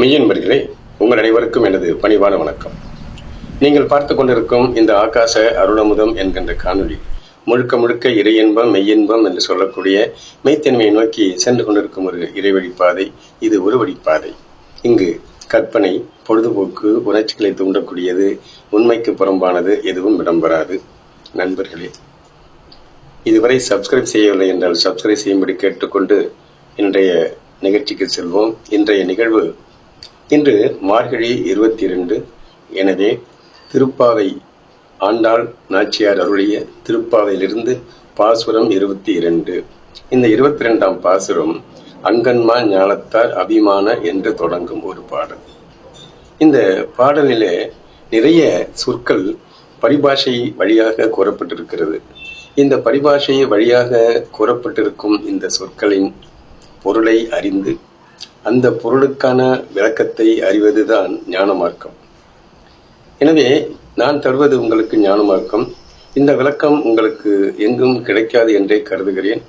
மெய்யன்பர்களே உங்கள் அனைவருக்கும் எனது பணிவான வணக்கம். நீங்கள் பார்த்து கொண்டிருக்கும் இந்த ஆகாச அருளமுதம் என்கின்ற காணொளி முழுக்க முழுக்க இறையின்பம் மெய்யின்பம் என்று சொல்லக்கூடிய மெய்த்தன்மையை நோக்கி சென்று கொண்டிருக்கும் ஒரு இறைவழி பாதை இது ஒரு வழிப்பாதை இங்கு கற்பனை பொழுதுபோக்கு உணர்ச்சிகளை தூண்டக்கூடியது உண்மைக்கு புறம்பானது எதுவும் இடம்பெறாது. நண்பர்களே இதுவரை சப்ஸ்கிரைப் செய்யவில்லை என்றால் சப்ஸ்கிரைப் செய்யும்படி கேட்டுக்கொண்டு இன்றைய நிகழ்ச்சிக்கு செல்வோம். இன்றைய நிகழ்வு இன்று மார்கழி இருபத்தி இரண்டு எனவே திருப்பாவை ஆண்டாள் நாச்சியார் அருளிய திருப்பாவையிலிருந்து பாசுரம் இருபத்தி இரண்டு இந்த இருபத்தி இரண்டாம் பாசுரம் அங்கன்மா ஞானத்தார் அபிமான என்று தொடங்கும் ஒரு பாடல். இந்த பாடலிலே நிறைய சொற்கள் பரிபாஷை வழியாக கூறப்பட்டிருக்கிறது. இந்த பரிபாஷை வழியாக கூறப்பட்டிருக்கும் இந்த சொற்களின் பொருளை அறிந்து அந்த பொருளுக்கான விளக்கத்தை அறிவதுதான் ஞான மார்க்கம் எனவே நான் தருவது உங்களுக்கு ஞான மார்க்கம் இந்த விளக்கம் உங்களுக்கு எங்கும் கிடைக்காது என்றே கருதுகிறேன்.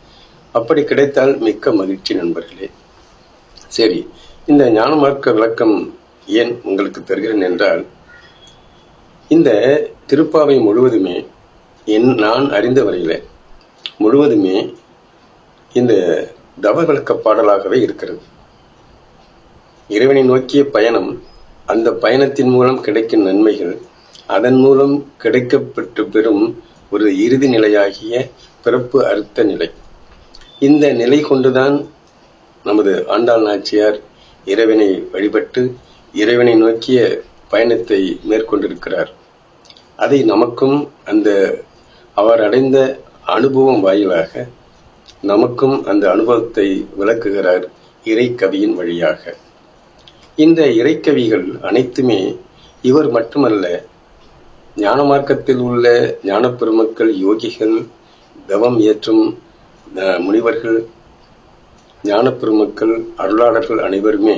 அப்படி கிடைத்தால் மிக்க மகிழ்ச்சி நண்பர்களே. சரி இந்த ஞான மார்க்க விளக்கம் ஏன் உங்களுக்கு தருகிறேன் என்றால் இந்த திருப்பாவை முழுவதுமே என் நான் அறிந்த வரையில முழுவதுமே இந்த தவ விளக்க பாடலாகவே இருக்கிறது. இறைவனை நோக்கிய பயணம் அந்த பயணத்தின் மூலம் கிடைக்கும் நன்மைகள். அதன் மூலம் கிடைக்கப்பட்டு பெறும் ஒரு இறுதி நிலையாகிய பிறப்பு அறுத்த நிலை. இந்த நிலை கொண்டுதான் நமது ஆண்டாள் நாச்சியார் இறைவனை வழிபட்டு இறைவனை நோக்கிய பயணத்தை மேற்கொண்டிருக்கிறார். அதை நமக்கும் அந்த அவர் அடைந்த அனுபவம் வாயிலாக நமக்கும் அந்த அனுபவத்தை விளக்குகிறார் இறைக்கவியின் வழியாக. இந்த இறைக்கவிகள் அனைத்துமே இவர் மட்டுமல்ல. ஞான மார்க்கத்தில் உள்ள ஞான பெருமக்கள் யோகிகள் தவம் ஏற்றும் முனிவர்கள் ஞான பெருமக்கள் அருளாளர்கள் அனைவருமே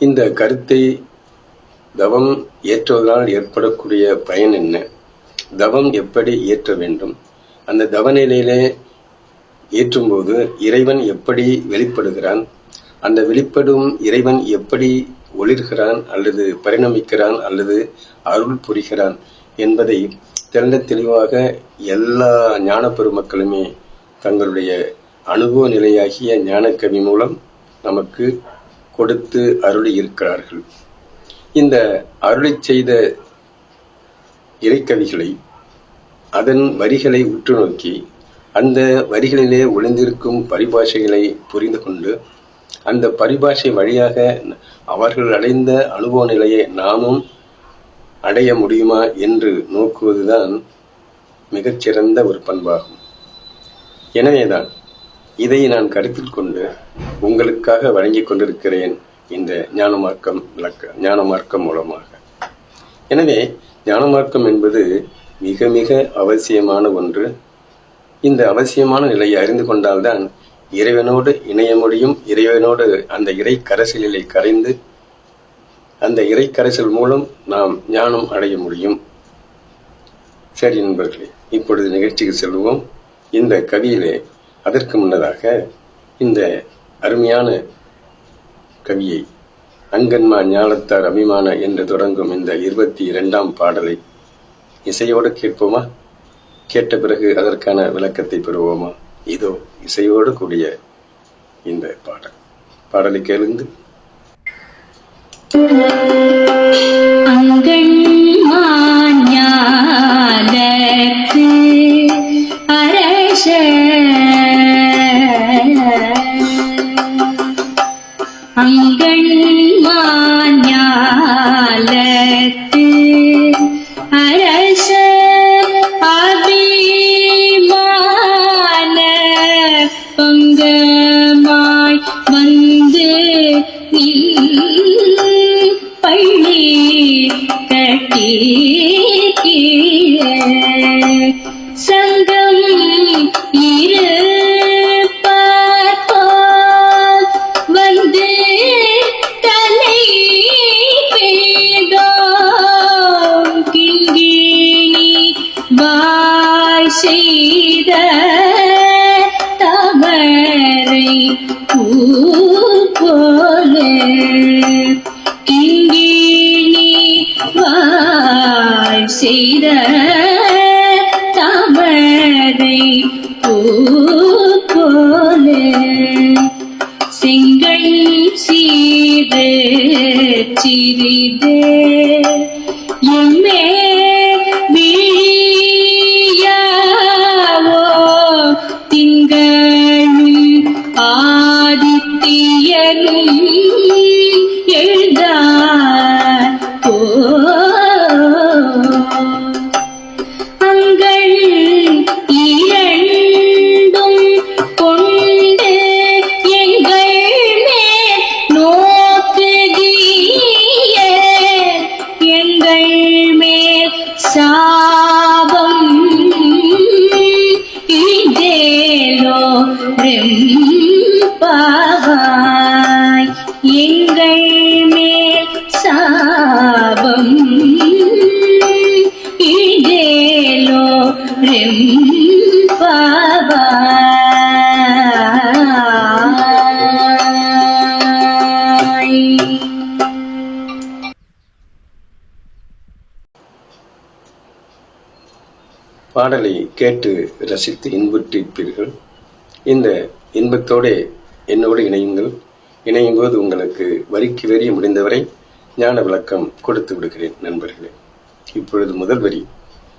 இந்த கருத்தை தவம் ஏற்றுவதால் ஏற்படக்கூடிய பயன் என்ன? தவம் எப்படி ஏற்ற வேண்டும்? அந்த தவ நிலையிலே ஏற்றும்போது இறைவன் எப்படி வெளிப்படுகிறான்? அந்த வெளிப்படும் இறைவன் எப்படி ஒளிர்கிறான் அல்லது பரிணமிக்கிறான் அல்லது அருள் புரிகிறான் என்பதை தெள்ள தெளிவாக எல்லா ஞான பெருமக்களுமே தங்களுடைய அனுபவ நிலையாகிய ஞானக்கவி மூலம் நமக்கு கொடுத்து அருளி இருக்கிறார்கள். இந்த அருளி செய்த இறைக்கவிகளை அதன் வரிகளை உற்று நோக்கி அந்த வரிகளிலே ஒளிந்திருக்கும் பரிபாஷைகளை புரிந்து கொண்டு அந்த பரிபாஷை வழியாக அவர்கள் அடைந்த அனுபவ நிலையை நாமும் அடைய முடியுமா என்று நோக்குவதுதான் மிகச்சிறந்த ஒரு பண்பாகும். எனவேதான் இதை நான் கருத்தில் கொண்டு உங்களுக்காக வழங்கிக் கொண்டிருக்கிறேன் இந்த ஞான மார்க்கம் விளக்க ஞான மார்க்கம் மூலமாக. எனவே ஞான மார்க்கம் என்பது மிக மிக அவசியமான ஒன்று. இந்த அவசியமான நிலையை அறிந்து கொண்டால்தான் இறைவனோடு இணைய முடியும். இறைவனோடு அந்த இறை கரைசலிலே கரைந்து அந்த இறை கரைசல் மூலம் நாம் ஞானம் அடைய முடியும். சரி நண்பர்களே இப்பொழுது நிகழ்ச்சிக்கு செல்வோம். இந்த கவியிலே அதற்கு முன்னதாக இந்த அருமையான கவியை அங்கன்மா ஞானத்தார் அபிமான என்று தொடங்கும் இந்த இருபத்தி இரண்டாம் பாடலை இசையோடு கேட்போமா? கேட்ட பிறகு அதற்கான விளக்கத்தை பெறுவோமா? இதோ இசையோடு கூடிய இந்த பாடல். பாடலை கேளுந்து அங்கண்மாஞாலத்து பாடலை கேட்டு ரசித்து இன்புற்றிருப்பீர்கள். இந்த இன்பத்தோடு என்னோடு இணையுங்கள். இணையும் போது உங்களுக்கு வரிக்கு வரி முடிந்தவரை ஞான விளக்கம் கொடுத்து விடுகிறேன் நண்பர்களே. இப்பொழுது முதல் வரி.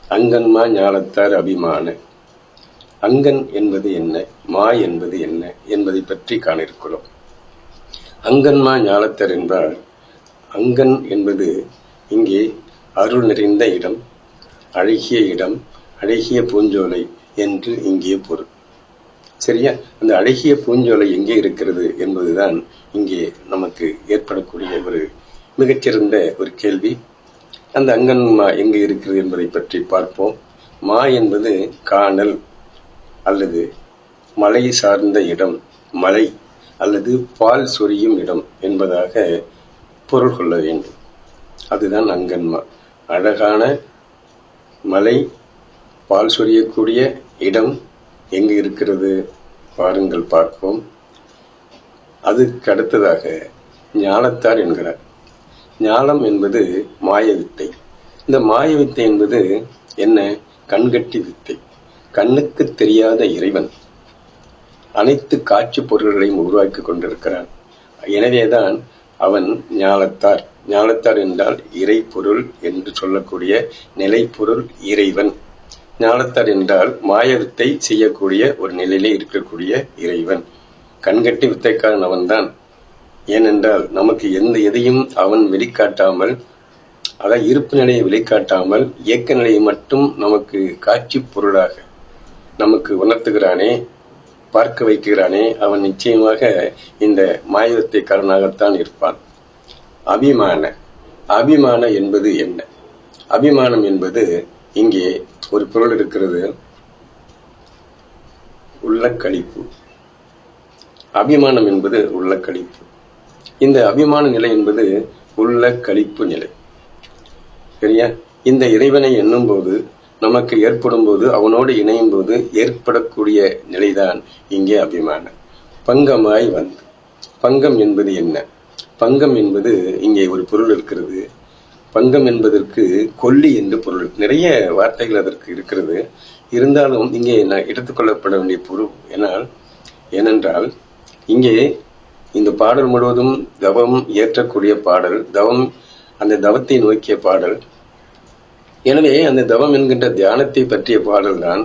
அங்கன்மா ஞானத்தார் அபிமான. அங்கன் என்பது என்ன? மா என்பது என்ன? என்பதை பற்றி காண இருக்கிறோம் அங்கன்மா ஞானத்தர் என்றால் அங்கன் என்பது இங்கே அருள் நிறைந்த இடம் அழகிய இடம் அழகிய பூஞ்சோலை என்று இங்கே பொருள். சரியா? அந்த அழகிய பூஞ்சோலை எங்கே இருக்கிறது என்பதுதான் இங்கே நமக்கு ஏற்படக்கூடிய ஒரு மிகச்சிறந்த ஒரு கேள்வி. அந்த அங்கன் மா எங்கே இருக்கிறது என்பதை பற்றி பார்ப்போம். மா என்பது காணல் அல்லது மலை சார்ந்த இடம் மலை அல்லது பால் சொரியும் இடம் என்பதாக பொருள் கொள்ள வேண்டும். அதுதான் அங்கன்மா. அழகான மலை பால் சொரியக்கூடிய இடம் எங்கு இருக்கிறது? பாருங்கள் பார்ப்போம். அதுக்கு அடுத்ததாக ஞானத்தார் என்கிறார். ஞானம் என்பது மாய வித்தை. இந்த மாய வித்தை என்பது என்ன? கண்கட்டி வித்தை. கண்ணுக்கு தெரியாத இறைவன். அனைத்து காட்சி பொருள்களையும் உருவாக்கி கொண்டிருக்கிறான். எனவேதான் அவன் ஞானத்தார். ஞானத்தார் என்றால் இறை பொருள் என்று சொல்லக்கூடிய நிலைப்பொருள் இறைவன். ஞானத்தார் என்றால் மாயவித்தை செய்யக்கூடிய ஒரு நிலையிலே இருக்கக்கூடிய இறைவன். கண்கட்டி வித்தைக்காரன் அவன்தான். ஏனென்றால் நமக்கு எந்த எதையும் அவன் வெளிக்காட்டாமல் அதான் இருப்பு நிலையை வெளிக்காட்டாமல் இயக்க நிலையை மட்டும் நமக்கு காட்சி பொருளாக நமக்கு உணர்த்துகிறானே பார்க்க வைக்கிறானே அவன் நிச்சயமாக இந்த மாயவித்தைக்காரனாகத்தான் இருப்பான். அபிமான. அபிமான என்பது என்ன? அபிமானம் என்பது இங்கே ஒரு பொருள் இருக்கிறது. உள்ளக்களிப்பு அபிமானம் என்பது உள்ளக்களிப்பு இந்த அபிமான நிலை என்பது உள்ள கழிப்பு நிலை. சரியா? இந்த இறைவனை எண்ணும் போது நமக்கு ஏற்படும் போது அவனோடு இணையும் போது ஏற்படக்கூடிய நிலைதான் இங்கே அபிமானம். பங்கமாய் வந்து. பங்கம் என்பது என்ன? பங்கம் என்பது இங்கே ஒரு பொருள் இருக்கிறது. பங்கம் என்பதற்கு கொல்லி என்று பொருள். நிறைய வார்த்தைகள் அதற்கு இருக்கிறது. இருந்தாலும் இங்கே நான் எடுத்துக்கொள்ளப்பட வேண்டிய பொருள் என்னால் ஏனென்றால் இங்கே இந்த பாடல் முழுவதும் தவம் ஏற்றக்கூடிய பாடல் தவம் அந்த தவத்தை நோக்கிய பாடல். எனவே அந்த தவம் என்கின்ற தியானத்தை பற்றிய பாடல் தான்.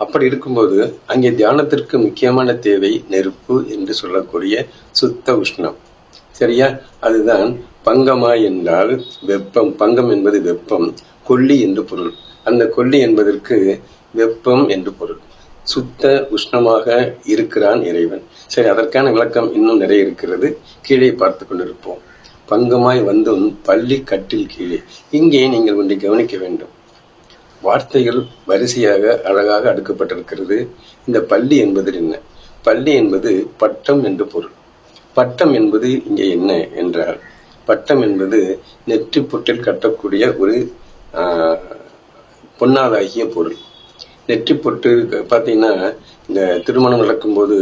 அப்படி இருக்கும்போது அங்கே தியானத்திற்கு முக்கியமான தேவை நெருப்பு என்று சொல்லக்கூடிய சுத்த உஷ்ணம். சரியா? அதுதான் பங்கமா என்றால் வெப்பம் பங்கம் என்பது வெப்பம் கொல்லி என்று பொருள். அந்த கொல்லி என்பதற்கு வெப்பம் என்று பொருள். சுத்த உஷ்ணமாக இருக்கிறான் இறைவன். சரி அதற்கான விளக்கம் இன்னும் நிறைய இருக்கிறது. கீழே பார்த்து கொண்டிருப்போம். பங்கமாய் வந்தும் பள்ளி கட்டில் கீழே. இங்கே நீங்கள் ஒன்றை கவனிக்க வேண்டும். வார்த்தைகள் வரிசையாக அழகாக அடுக்கப்பட்டிருக்கிறது. இந்த பள்ளி என்பது என்ன? பள்ளி என்பது பட்டம் என்று பொருள். பட்டம் என்பது இங்கே என்ன என்றால் பட்டம் என்பது நெற்றி பொட்டில் கட்டக்கூடிய ஒரு ஆஹ், பொன்னாதாகிய பொருள். நெற்றி பொட்டு பார்த்தீங்கன்னா இந்த திருமணம் நடக்கும்போது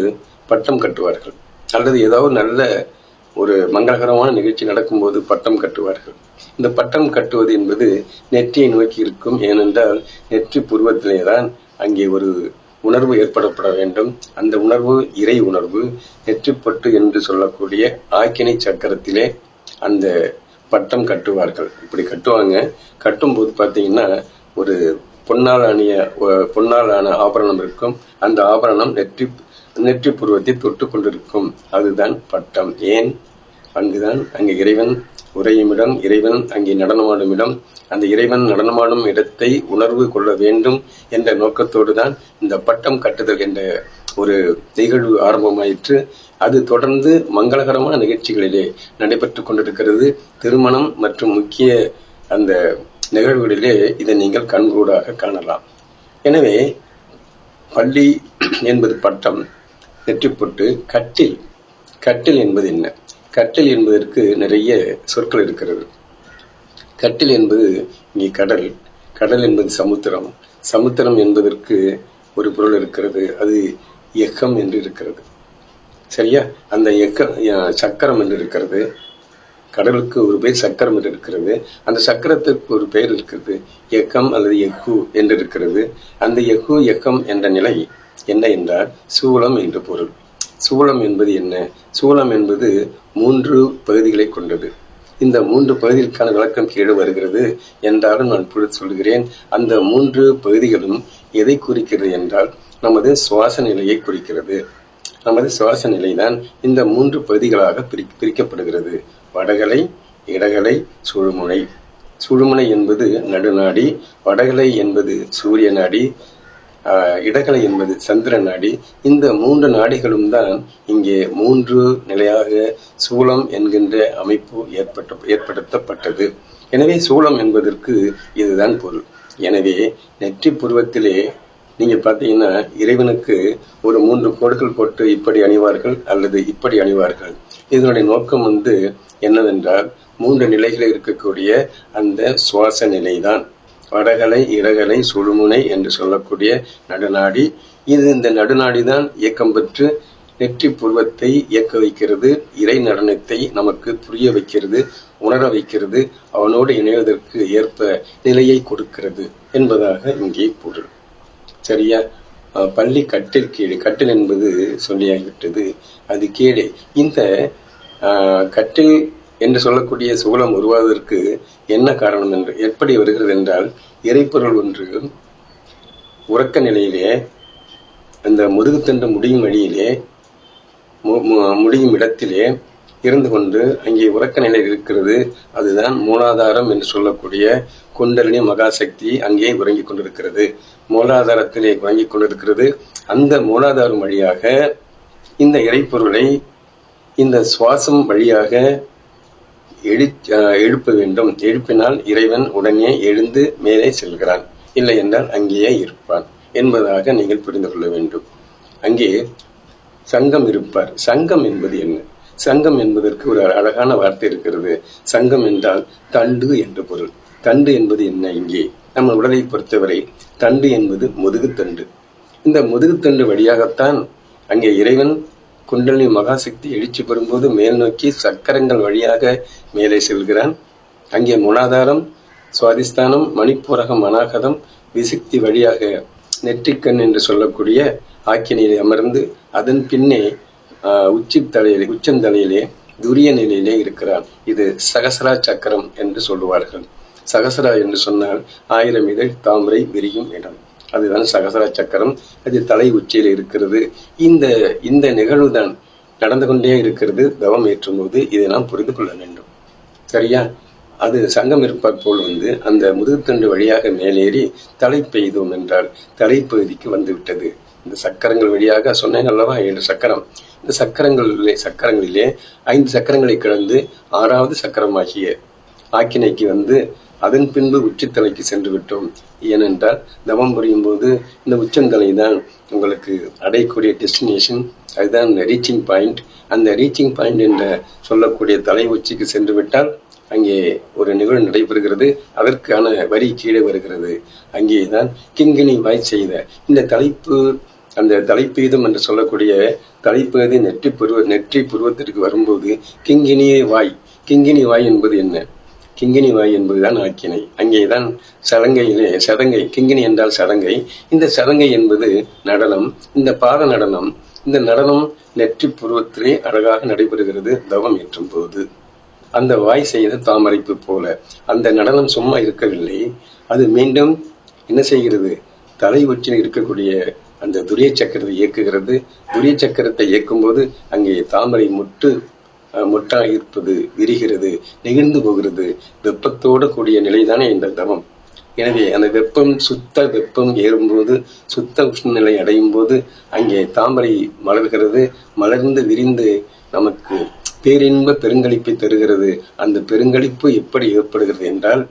பட்டம் கட்டுவார்கள். அல்லது ஏதாவது நல்ல ஒரு மங்களகரமான நிகழ்ச்சி நடக்கும்போது பட்டம் கட்டுவார்கள். இந்த பட்டம் கட்டுவது என்பது நெற்றியை நோக்கி இருக்கும். ஏனென்றால் நெற்றி புருவத்திலே தான் அங்கே ஒரு உணர்வு ஏற்படப்பட வேண்டும். அந்த உணர்வு இறை உணர்வு நெற்றிப்பட்டு என்று சொல்லக்கூடிய ஆக்கினை சக்கரத்திலே அந்த பட்டம் கட்டுவார்கள். இப்படி கட்டுவாங்க. கட்டும்போது பார்த்தீங்கன்னா ஒரு பொன்னால் அணிய பொன்னாலான ஆபரணம் இருக்கும். அந்த ஆபரணம் நெற்றி நெற்றி புருவத்தை தொட்டு கொண்டிருக்கும். அதுதான் பட்டம். ஏன்? அங்குதான் அங்கு இறைவன் உரையும் இடம் இறைவன் அங்கே நடனமாடும் இடம். அந்த இறைவன் நடனமாடும் இடத்தை உணர்வு கொள்ள வேண்டும் என்ற நோக்கத்தோடு தான் இந்த பட்டம் கட்டுதல் என்ற ஒரு நிகழ்வு ஆரம்பமாயிற்று. அது தொடர்ந்து மங்களகரமான நிகழ்ச்சிகளிலே நடைபெற்று கொண்டிருக்கிறது. திருமணம் மற்றும் முக்கிய அந்த நிகழ்வுகளிலே இதை நீங்கள் கண்கூடாக காணலாம். எனவே பள்ளி என்பது பட்டம் நெற்றிப்பொட்டு கட்டில். கட்டில் என்பது என்ன? கட்டில் என்பதற்கு நிறைய சொற்கள் இருக்கிறது. கட்டில் என்பது இங்கே கடல் கடல் என்பது சமுத்திரம். சமுத்திரம் என்பதற்கு ஒரு பொருள் இருக்கிறது. அது எக்கம் என்று இருக்கிறது. சரியா அந்த எக்க சக்கரம் என்று இருக்கிறது. கடலுக்கு ஒரு பேர் சக்கரம் என்று இருக்கிறது. அந்த சக்கரத்திற்கு ஒரு பெயர் இருக்கிறது. எக்கம் அல்லது எக்கு என்று இருக்கிறது. அந்த எக்கு எக்கம் என்ற நிலை என்ன என்றால் சூளம் என்று பொருள். சூளம் என்பது என்ன? சூளம் என்பது மூன்று பகுதிகளை கொண்டது. இந்த மூன்று பகுதிகளுக்கான விளக்கம் கீழே வருகிறது. என்றாலும் நான் இப்பொழுது சொல்கிறேன் அந்த மூன்று பகுதிகளும் எதை குறிக்கிறது என்றால் நமது சுவாச நிலையை குறிக்கிறது. நமது சுவாச நிலைதான் இந்த மூன்று பகுதிகளாக பிரி பிரிக்கப்படுகிறது. வடகலை இடகலை சுழுமுனை. சுழுமுனை என்பது நடுநாடி வடகலை என்பது சூரிய நாடி இடகலை என்பது சந்திர நாடி. இந்த மூன்று நாடிகளும் தான் இங்கே மூன்று நிலையாக சூளம் என்கின்ற அமைப்பு ஏற்பட்ட ஏற்படுத்தப்பட்டது. எனவே சூலம் என்பதற்கு இதுதான் பொருள். எனவே நெற்றி புருவத்திலே நீங்க பாத்தீங்கன்னா இறைவனுக்கு ஒரு மூன்று கோடுகள் போட்டு இப்படி அணிவார்கள் அல்லது இப்படி அணிவார்கள். இதனுடைய நோக்கம் வந்து என்னவென்றால் மூன்று நிலைகளில் இருக்கக்கூடிய அந்த சுவாச நிலைதான். வடகலை இடகலை சுழுமுனை என்று சொல்லக்கூடிய நடுநாடி. இது இந்த நடுநாடி தான் இயக்கம் பெற்று நெற்றி புருவத்தை இயக்க வைக்கிறது இறை நடனத்தை நமக்கு புரிய வைக்கிறது உணர வைக்கிறது அவனோடு இணைவதற்கு ஏற்ப நிலையை கொடுக்கிறது என்பதாக இங்கே பொருள். சரியா பள்ளி கட்டில் கீழே கட்டில் என்பது சொல்லியாகிவிட்டது. அது கீழே. இந்த கட்டில் என்று சொல்லக்கூடிய சூலம் உருவாவதற்கு என்ன காரணம் என்று எப்படி வருகிறது என்றால் இறைப்பொருள் ஒன்று உறக்க நிலையிலே அந்த முதுகுத்தண்டு முடியும் வழியிலே மு- முடியும் இடத்திலே இருந்து கொண்டு அங்கே உறக்க நிலை இருக்கிறது. அதுதான் மூலாதாரம் என்று சொல்லக்கூடிய குண்டலினி மகாசக்தி அங்கே உறங்கிக் கொண்டிருக்கிறது. மூலாதாரத்திலே உறங்கிக் கொண்டிருக்கிறது. அந்த மூலாதாரம் வழியாக இந்த இறைப்பொருளை இந்த சுவாசம் வழியாக எழு எழுப்ப வேண்டும். எழுப்பினால் இறைவன் உடனே எழுந்து மேலே செல்கிறான். இல்லை என்றால் அங்கேயே இருப்பான் என்பதாக நீங்கள் புரிந்து கொள்ள வேண்டும். அங்கே சங்கம் இருப்பார். சங்கம் என்பது என்ன? சங்கம் என்பதற்கு ஒரு அழகான வார்த்தை இருக்கிறது. சங்கம் என்றால் தண்டு என்று பொருள். தண்டு என்பது என்ன இங்கே? நம்ம உடலை பொறுத்தவரை தண்டு என்பது முதுகுத்தண்டு இந்த முதுகுத்தண்டு வழியாகத்தான் அங்கே இறைவன் குண்டலினி மகாசக்தி எழுச்சி பெறும்போது மேல் நோக்கி சக்கரங்கள் வழியாக மேலே செல்கிறான். அங்கே முனாதாரம் சுவாதிஸ்தானம் மணிப்பூரகம் அநாகதம் விசக்தி வழியாக நெற்றிக்கண் என்று சொல்லக்கூடிய ஆக்கினியிலே அமர்ந்து அதன் பின்னே உச்சி தலையிலே உச்சந்தலையிலே துரிய நிலையிலே இருக்கிறார் இது சகசரா சக்கரம் என்று சொல்லுவார்கள். சகசரா என்று சொன்னால் ஆயிரம் இதழ் தாமரை விரியும் இடம். அதுதான் சகசரா சக்கரம். அது தலை உச்சியில் இருக்கிறது. இந்த இந்த நிகழ்வு தான் நடந்து கொண்டே இருக்கிறது. தவம் ஏற்றும் போது இதை நாம் புரிந்து கொள்ள வேண்டும். சரியா? அது சங்கம் இருப்பார் போல் வந்து அந்த முதுகுத்தண்டு வழியாக மேலேறி தலை பெய்தோம் என்றால் தலைப்பகுதிக்கு வந்துவிட்டது. இந்த சக்கரங்கள் வழியாக சொன்னேன் அல்லவா? ஏழு சக்கரம். இந்த சக்கரங்களிலே சக்கரங்களிலே ஐந்து சக்கரங்களை கடந்து ஆறாவது சக்கரமாகிய ஆக்கினைக்கு வந்து அதன் பின்பு உச்சித்தலைக்கு சென்று விட்டோம் ஏனென்றால் தவம் புரியும் போது இந்த உச்சந்தலை தான் உங்களுக்கு அடையக்கூடிய டெஸ்டினேஷன் அதுதான் ரீச்சிங் பாயிண்ட் அந்த ரீச்சிங் பாயிண்ட் என்ற சொல்லக்கூடிய தலை உச்சிக்கு சென்று விட்டால் அங்கே ஒரு நிகழ்வு நடைபெறுகிறது. அதற்கான வரி கீழே வருகிறது. அங்கேதான் கிங்கினி வாய் செய்த இந்த தலைப்பு அந்த தலைப்பீதம் என்று சொல்லக்கூடிய தலைப்பகுதி நெற்றி புருவ நெற்றி புருவத்திற்கு வரும்போது கிங்கினி வாய் கிங்கினி வாய் என்பது என்ன? கிங்கினி வாய் என்பதுதான் ஆக்கினை. அங்கேதான் சலங்கையிலே சதங்கை கிங்கினி என்றால் சதங்கை இந்த சதங்கை என்பது நடனம். இந்த பாத நடனம் இந்த நடனம் நெற்றி புருவத்திலே அழகாக நடைபெறுகிறது தவம் ஏற்றும் போது. அந்த வாய் செய்த தாமரைப்பு போல. அந்த நடனம் சும்மா இருக்கவில்லை. அது மீண்டும் என்ன செய்கிறது? தலை உச்சியில் இருக்கக்கூடிய அந்த துரிய சக்கரத்தை இயக்குகிறது. துரிய சக்கரத்தை இயக்கும்போது அங்கே தாமரை முட்டு முட்டாக இருப்பது விரிகிறது நெகிழ்ந்து போகிறது. வெப்பத்தோடு கூடிய நிலைதானே இந்த தவம். எனவே அந்த வெப்பம் சுத்த வெப்பம் ஏறும்போது சுத்த உஷ்ணநிலை அடையும் போது அங்கே தாமரை மலர்கிறது. மலர்ந்து விரிந்து நமக்கு பேரின்ப பெருங்களிப்பை தருகிறது. அந்த பெருங்களிப்பு எப்படி ஏற்படுகிறது என்றால்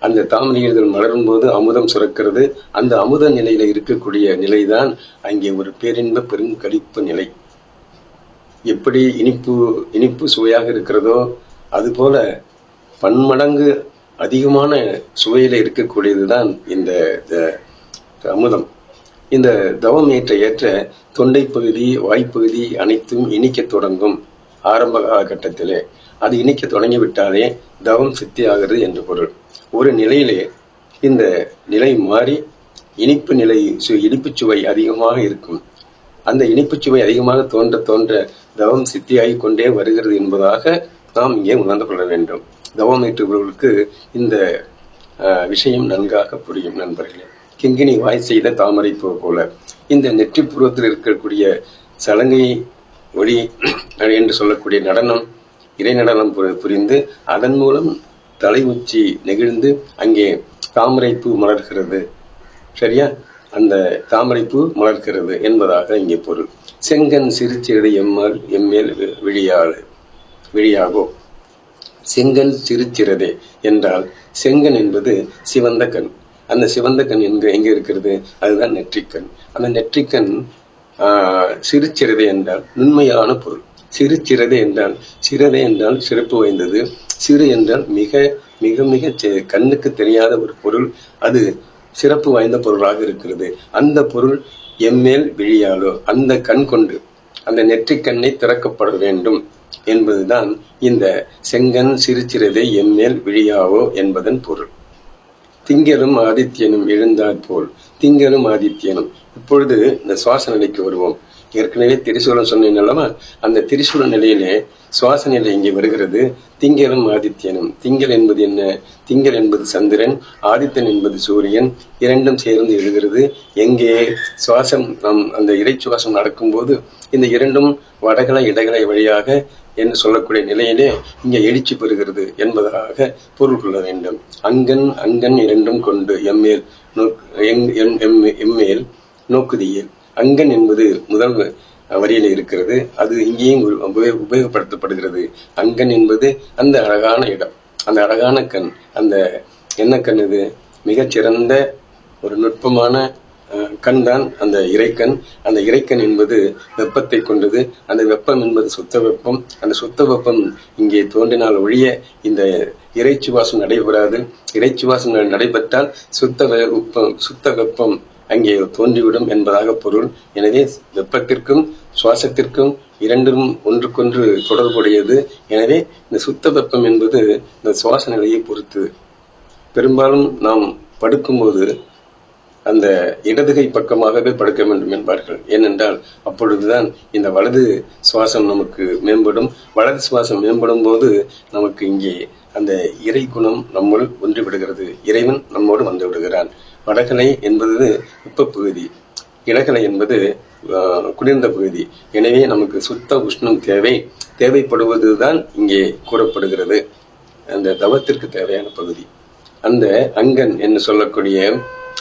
அந்த தாமரை இதழ் மலரும் போது அமுதம் சுரக்கிறது. அந்த அமுத நிலையில இருக்கக்கூடிய நிலைதான் அங்கே ஒரு பேரின்ப பெருங்களிப்பு நிலை. எப்படி இனிப்பு இனிப்பு சுவையாக இருக்கிறதோ அதுபோல பன்மடங்கு அதிகமான சுவையில இருக்கக்கூடியதுதான் இந்த த- அமுதம். இந்த தவம் ஏற்ற ஏற்ற தொண்டை பகுதி வாய்ப்பகுதி அனைத்தும் இனிக்க தொடங்கும் ஆரம்ப காலகட்டத்திலே. அது இனிக்க தொடங்கிவிட்டாலே தவம் சித்தி ஆகிறது என்று பொருள். ஒரு நிலையிலே இந்த நிலை மாறி இனிப்பு நிலை சு- இனிப்புச் சுவை அதிகமாக இருக்கும். அந்த இனிப்பு சுவை அதிகமாக தோன்ற தோன்ற தவம் சித்தியாகி கொண்டே வருகிறது என்பதாக நாம் இங்கே உணர்ந்து கொள்ள வேண்டும். தவம் ஏற்றுபவர்களுக்கு இந்த விஷயம் நன்காக புரியும் நண்பர்களே. கிங்கினி வாய் செய்த தாமரை பூ போல. இந்த நெற்றி புருவத்தில் இருக்கக்கூடிய சலங்கை ஒளி என்று சொல்லக்கூடிய நடனம் இறை நடனம் புரிந்து அதன் மூலம் தலை உச்சி நெகிழ்ந்து அங்கே தாமரைப்பூ மலர்கிறது. சரியா? அந்த தாமரைப்பூ மலர்கிறது என்பதாக இங்கே பொருள். செங்கன் சிறுச்சிறதை எம்மால் எம்மேல் வி- விழியாள் விழியாகோ. செங்கன் சிறுச்சிறதே என்றால் செங்கன் என்பது சிவந்த கண். அந்த சிவந்த கண் எங்க எங்க இருக்கிறது? அதுதான் நெற்றிக்கண். அந்த நெற்றிக்கண் ஆஹ், சிறுச்சிறதை என்றால் நுண்மையான பொருள். சிறு சிறதை என்றால் சிறதை என்றால் சிறப்பு வாய்ந்தது. சிறு என்றால் மிக மிக மிக செ- கண்ணுக்கு தெரியாத ஒரு பொருள். அது சிறப்பு வாய்ந்த பொருளாக இருக்கிறது. அந்த பொருள் எம்மேல் விழியாலோ அந்த கண் கொண்டு அந்த நெற்றிக்கண்ணை திறக்கப்பட வேண்டும் என்பதுதான் இந்த செங்கன் சிறுச்சிறதை எம்மேல் விழியாவோ என்பதன் பொருள். திங்களும் ஆதித்யனும் எழுந்தாற் போல் திங்களும் ஆதித்யனும். இப்பொழுது இந்த சுவாச நிலைக்கு வருவோம். ஏற்கனவே திரிசூலம் சொன்னேன் அல்லவா? அந்த திரிசூல நிலையிலே சுவாச நிலை இங்கே வருகிறது. திங்களும் ஆதித்யனும். திங்கள் என்பது என்ன? திங்கள் என்பது சந்திரன் ஆதித்தன் என்பது சூரியன். இரண்டும் சேர்ந்து எழுகிறது. எங்கே சுவாசம் நம் அந்த இறை சுவாசம் நடக்கும்போது இந்த இரண்டும் வடகலை இடகலை வழியாக என்று சொல்லக்கூடிய நிலையிலே இங்கே எழுச்சி பெறுகிறது என்பதாக பொருள் கொள்ள வேண்டும். அங்கன் அங்கன் இரண்டும் கொண்டு எம்மேல் நோக்- எம்- எம்- எம்மேல் நோக்குதியில். அங்கன் என்பது முதல் வரியில இருக்கிறது. அது இங்கேயும் உபயோகப்படுத்தப்படுகிறது. அங்கன் என்பது அந்த அழகான இடம். அந்த அழகான கண். அந்த என்ன கண் இது? மிகச்சிறந்த ஒரு நுட்பமான அஹ், கண் தான் அந்த இறைக்கண். அந்த இறைக்கண் என்பது வெப்பத்தை கொண்டது. அந்த வெப்பம் என்பது சுத்த வெப்பம். அந்த சுத்த வெப்பம் இங்கே தோன்றினால் ஒழிய இந்த இறைச்சுவாசம் நடைபெறாது. இறைச்சி வாசம் நடைபெற்றால் சுத்த வெப்பம் சுத்த வெப்பம் அங்கே தோன்றிவிடும் என்பதாக பொருள். எனவே வெப்பத்திற்கும் சுவாசத்திற்கும் இரண்டும் ஒன்றுக்கொன்று தொடர்புடையது. எனவே இந்த சுத்த வெப்பம் என்பது இந்த சுவாச நிலையை பொறுத்து. பெரும்பாலும் நாம் படுக்கும்போது அந்த இடதுகை பக்கமாகவே படுக்க வேண்டும் என்பார்கள். ஏனென்றால் அப்பொழுதுதான் இந்த வலது சுவாசம் நமக்கு மேம்படும். வலது சுவாசம் மேம்படும் போது நமக்கு இங்கே அந்த இறை குணம் நம்முள் ஒன்று விடுகிறது இறைவன் நம்மோடு வந்து விடுகிறான். வடகலை என்பது வெப்ப பகுதி. இடகலை என்பது குளிர்ந்த பகுதி. எனவே நமக்கு சுத்த உஷ்ணம் தேவை. தேவைப்படுவதுதான் இங்கே கூறப்படுகிறது. அந்த தவத்திற்கு தேவையான பகுதி. அந்த அங்கன் என்று சொல்லக்கூடிய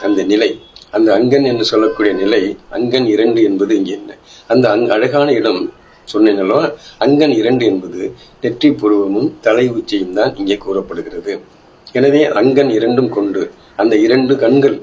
அந்த நிலை அந்த அங்கன் என்று சொல்லக்கூடிய நிலை அங்கன் இரண்டு என்பது இங்கே என்ன? அந்த அங் அழகான இடம் சொன்னீங்களோ அங்கன் இரண்டு என்பது நெற்றி புருவமும் தலை உச்சியும் தான் இங்கே கூறப்படுகிறது. எனவே அங்கன் இரண்டும் கொண்டு அந்த இரண்டு கண்கள்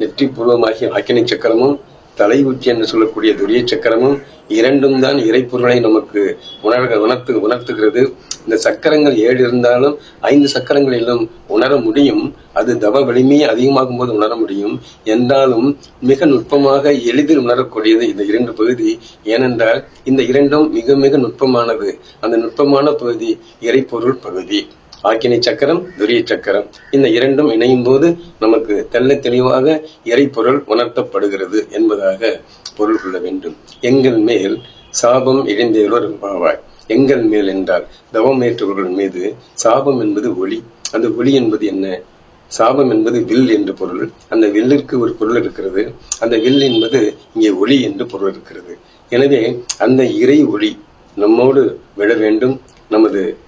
நெற்றி பூர்வமாகிய அக்கினி சக்கரமும் தலை உச்சி என்று சொல்லக்கூடிய துரிய சக்கரமும் இரண்டும் தான் இறைப்பொருளை நமக்கு உணர்க உணர்த்து உணர்த்துகிறது. இந்த சக்கரங்கள் ஏழு இருந்தாலும் ஐந்து சக்கரங்களிலும் உணர முடியும். அது தவ வலிமை அதிகமாகும் போது உணர முடியும். என்றாலும் மிக நுட்பமாக எளிதில் உணரக்கூடியது இந்த இரண்டு பகுதி. ஏனென்றால் இந்த இரண்டும் மிக மிக நுட்பமானது. அந்த நுட்பமான பகுதி இறைப்பொருள் பகுதி. ஆக்கினை சக்கரம் துரிய சக்கரம். இந்த இரண்டும் இணையும் போது நமக்கு தெல்ல தெளிவாக இறைப்பொருள் உணர்த்தப்படுகிறது என்பதாக பொருள் கொள்ள வேண்டும். எங்கள் மேல் சாபம் இழந்தவர் பாவாய். எங்கள் மேல் என்றால் தவம் ஏற்றவர்கள் மீது சாபம் என்பது ஒளி. அந்த ஒளி என்பது என்ன? சாபம் என்பது வில் என்று பொருள். அந்த வில்லிற்கு ஒரு பொருள் இருக்கிறது. அந்த வில் என்பது இங்கே ஒளி என்று பொருள் இருக்கிறது. எனவே அந்த இறை ஒளி நம்மோடு விழ வேண்டும். நமது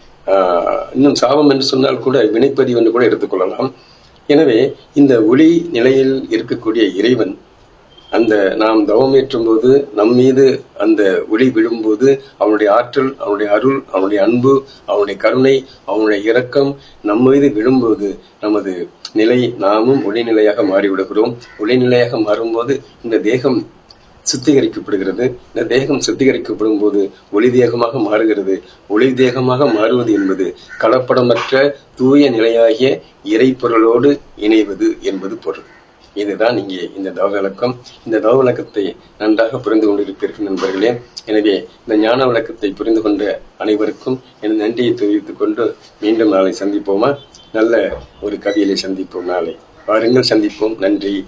இன்னும் சாபம் என்று சொன்னால் கூட வினைப்பதிவு என்று கூட எடுத்துக்கொள்ளலாம் எனவே இந்த ஒளி நிலையில் இருக்கக்கூடிய இறைவன் அந்த நாம் தவமேற்றும் போது நம் மீது அந்த ஒளி விழும்போது அவனுடைய ஆற்றல் அவனுடைய அருள் அவனுடைய அன்பு அவனுடைய கருணை அவனுடைய இரக்கம் நம் மீது விழும்போது நமது நிலை நாமும் ஒளிநிலையாக மாறிவிடுகிறோம். ஒளிநிலையாக மாறும்போது இந்த தேகம் சுத்திகரிக்கப்படுகிறது. இந்த தேகம் சுத்திகரிக்கப்படும் போது ஒளி தேகமாக மாறுகிறது. ஒளி தேகமாக மாறுவது என்பது கலப்படமற்ற தூய நிலையாகிய இறைப்பொருளோடு இணைவது என்பது பொருள். இதுதான் இங்கே இந்த தவ விளக்கம். இந்த தவ விளக்கத்தை நன்றாக புரிந்து கொண்டிருப்பீர்கள் நண்பர்களே. எனவே இந்த ஞான விளக்கத்தை புரிந்து கொண்ட அனைவருக்கும் என் நன்றியை தெரிவித்துக் கொண்டு மீண்டும் நாளை சந்திப்போமா? நல்ல ஒரு கவியிலே சந்திப்போம் நாளை. வாருங்கள் சந்திப்போம். நன்றி.